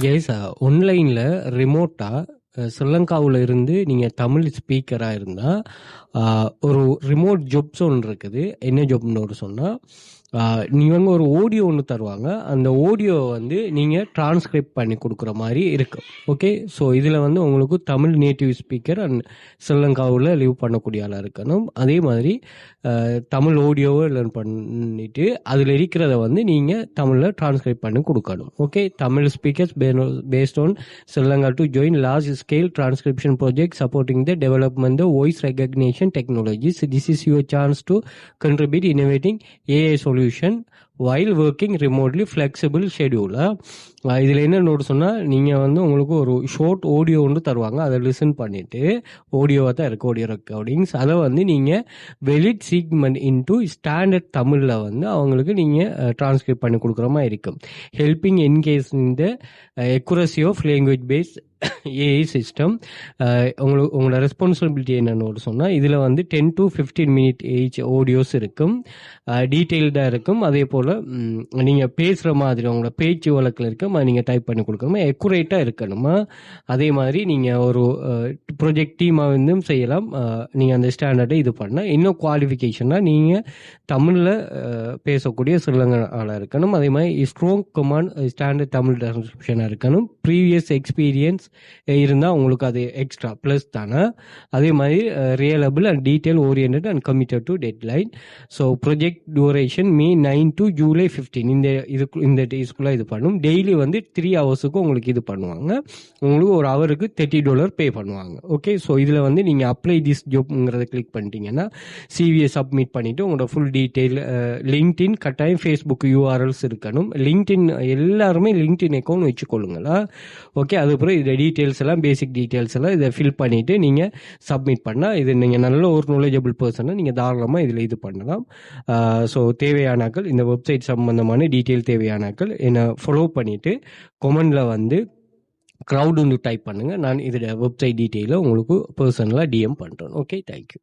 Guys ஒன்லைனில் ரிமோட்டாக ஸ்ரீலங்காவில் இருந்து நீங்கள் தமிழ் ஸ்பீக்கராக இருந்தால் uh, ஒரு ரிமோட் ஜாப்ஸ் ஒன்று இருக்குது. என்ன ஜாப்னு ஒரு சொன்னால் இவங்க ஒரு ஆடியோ ஒன்று தருவாங்க. அந்த ஆடியோ வந்து நீங்கள் டிரான்ஸ்கிரைப் பண்ணி கொடுக்குற மாதிரி இருக்கும் ஓகே ஸோ இதில் வந்து உங்களுக்கு தமிழ் நேட்டிவ் ஸ்பீக்கர் அண்ட் ஸ்ரீலங்காவில் லிவ் பண்ணக்கூடிய ஆளாக இருக்கணும். அதே மாதிரி தமிழ் ஆடியோவை லேர்ன் பண்ணிட்டு அதில் இருக்கிறத வந்து நீங்கள் தமிழில் டிரான்ஸ்கிரைப் பண்ணி கொடுக்கணும். Okay Tamil speakers based on Sri Lanka to join large scale transcription project supporting the development voice recognition technologies this is your chance to contribute innovating AI solution solution while working remotely flexible schedule. இதில் என்ன note சொன்னால் நீங்கள் வந்து உங்களுக்கு ஒரு short audio ஒன்று தருவாங்க. அதை லிசன் பண்ணிவிட்டு ஆடியோவாக தான் இருக்குது ஆடியோ ரெக்கார்டிங்ஸ் அதை வந்து நீங்கள் வெலிட் சீக்மெண்ட் இன்டு ஸ்டாண்டர்ட் தமிழில் வந்து அவங்களுக்கு நீங்கள் டிரான்ஸ்கிரிப்ட் பண்ணி கொடுக்குற மாதிரி இருக்கும். ஹெல்பிங் இன்கேஸ் இந்த accuracy of language based AI system உங்களுக்கு உங்களோட ரெஸ்பான்சிபிலிட்டி என்னென்னு ஒரு சொன்னால் இதில் வந்து ten to fifteen minute age audios இருக்கும். Uh, டீட்டெயில்டாக இருக்கும். அதே போல் நீங்கள் பேசுகிற மாதிரி உங்களோட பேச்சு வழக்கில் இருக்கும் அதை நீங்கள் டைப் பண்ணி கொடுக்கணுமா? எக்குரேட்டாக இருக்கணுமா? அதே மாதிரி நீங்கள் ஒரு ப்ரொஜெக்ட் டீமாக இருந்தும் செய்யலாம். நீங்கள் அந்த ஸ்டாண்டர்டை இது பண்ணால் இன்னும் குவாலிஃபிகேஷனாக நீங்கள் தமிழில் பேசக்கூடிய சிலங்களாக இருக்கணும். அதே மாதிரி ஸ்ட்ராங் கமாண்ட் ஸ்டாண்டர்ட் தமிழ் டிரான்ஸ்கிரிப்ஷனாக இருக்கணும். ப்ரீவியஸ் எக்ஸ்பீரியன்ஸ் இருந்தால் உங்களுக்கு அது எக்ஸ்ட்ரா ப்ளஸ் தானே? அதே மாதிரி reliable and detail orient and committed to deadline so project duration May nine to July fifteen இந்த இதுக்கு இந்த டேஸ்க்குள்ளே இது பண்ணும். டெய்லி வந்து த்ரீ ஹவர்ஸுக்கு உங்களுக்கு இது பண்ணுவாங்க. உங்களுக்கு ஒரு ஹவருக்கு தேர்ட்டி டாலர் பே பண்ணுவாங்க. ஓகே ஸோ இதில் வந்து நீங்கள் அப்ளை திஸ் ஜாப்ங்கிறத கிளிக் பண்ணிட்டீங்கன்னா சிவியை சப்மிட் பண்ணிவிட்டு உங்களோட ஃபுல் டீட்டெயில் லிங்க்டின் கட்டாயம் ஃபேஸ்புக் யூஆர்எல்ஸ் இருக்கணும். லிங்க்டின் எல்லாருமே லிங்க்டின் அக்கௌண்ட் வச்சுக்கொள்ளுங்களா? ஓகே அதுக்கப்புறம் இதில் டீட்டெயில்ஸ் எல்லாம் பேசிக் டீட்டெயில்ஸ் எல்லாம் இதை ஃபில் பண்ணிவிட்டு நீங்கள் சப்மிட் பண்ணால் இது நீங்கள் நல்ல ஒரு நாலேஜபிள் பர்சனை நீங்கள் தாராளமாக இதில் இது பண்ணலாம். ஸோ தேவையானாக்கள் இந்த வெப்சைட் சம்மந்தமான டீட்டெயில் தேவையானாக்கள் என்னை ஃபாலோ பண்ணிவிட்டு கொமெண்டில் வந்து க்ரௌட் வந்து டைப் பண்ணுங்கள் நான் இதோட வெப்சைட் டீட்டெயிலை உங்களுக்கு பர்சனலாக டிஎம் பண்ணுறேன் ஓகே தேங்க்யூ